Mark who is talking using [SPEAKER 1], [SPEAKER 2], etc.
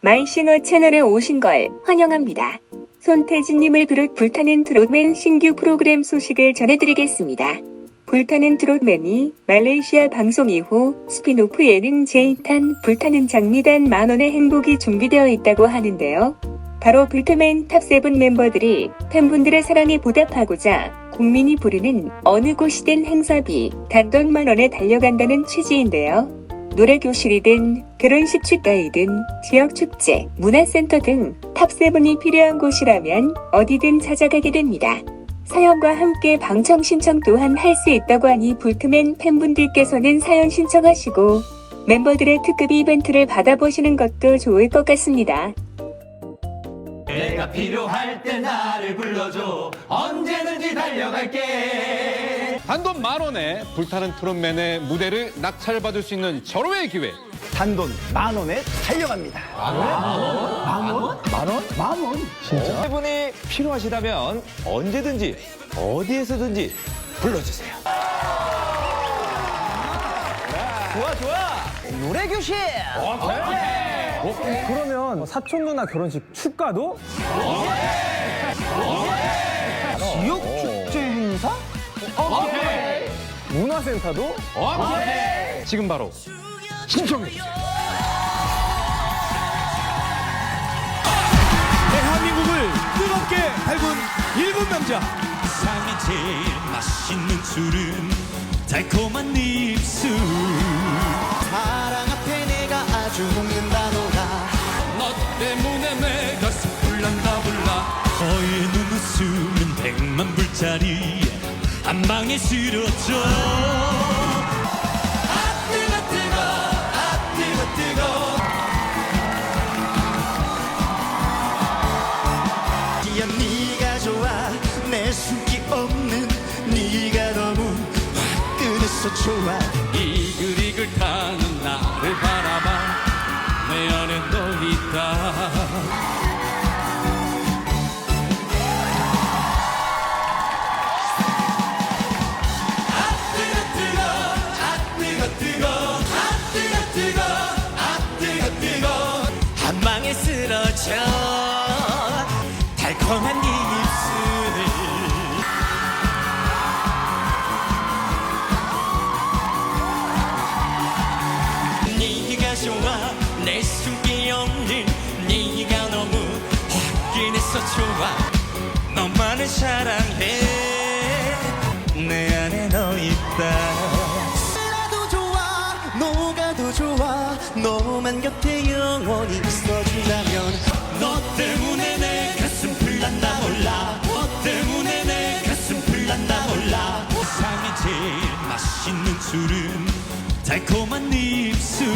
[SPEAKER 1] 마이싱어 채널에 오신 걸 환영합니다. 손태진님을 비롯 불타는 트롯맨 신규 프로그램 소식을 전해드리겠습니다. 불타는 트롯맨이 말레이시아 방송 이후 스피노프 예능 제이탄 불타는 장미단 만원의 행복이 준비되어 있다고 하는데요. 바로 불타맨 탑7 멤버들이 팬분들의 사랑에 보답하고자 국민이 부르는 어느 곳이든 행사비 단돈 만원에 달려간다는 취지인데요. 노래교실이든 결혼식 축가이든 지역축제, 문화센터 등 탑7이 필요한 곳이라면 어디든 찾아가게 됩니다. 사연과 함께 방청 신청 또한 할 수 있다고 하니 불트맨 팬분들께서는 사연 신청하시고 멤버들의 특급 이벤트를 받아보시는 것도 좋을 것 같습니다.
[SPEAKER 2] 내가 필요할 때 나를 불러줘 언제든지 달려갈게
[SPEAKER 3] 단돈 만 원에 불타는 트롯맨의 무대를 낙찰받을 수 있는 절호의 기회.
[SPEAKER 4] 단돈 만 원에 달려갑니다.
[SPEAKER 5] 세 분이 필요하시다면 언제든지 어디에서든지 불러주세요.
[SPEAKER 4] 좋아 좋아. 노래 교실.
[SPEAKER 6] 그러면 사촌 누나 결혼식 축가도?
[SPEAKER 4] 지역 축제 행사?
[SPEAKER 6] 문화센터도?
[SPEAKER 3] 지금 바로 신청해 주세요.
[SPEAKER 7] 대한민국을 뜨겁게 달군 일본 남자
[SPEAKER 2] 세상에 제일 맛있는 술은 달콤한 네 입술 사랑 앞에 내가 아주 너의 눈웃음은 백만 불짜리. 한 방에 쓰러져 아 뜨거 뜨거 아 뜨거 뜨거. 야 네가 좋아 내 숨기 없는 네가 너무 화끈해서 좋아. 이글이글 타는 나를 바라봐. 내 안에 너 있다 달콤한 네 입술을 네가 좋아 내 숨기 없는. 네가 너무 화끈해서 좋아. 너만을 사랑해. 내 안에 너 있다. 쓰라도 좋아 녹아도 좋아. 너만 곁에 영원히 있어준다면 너 때문에 내가 달콤한 입술.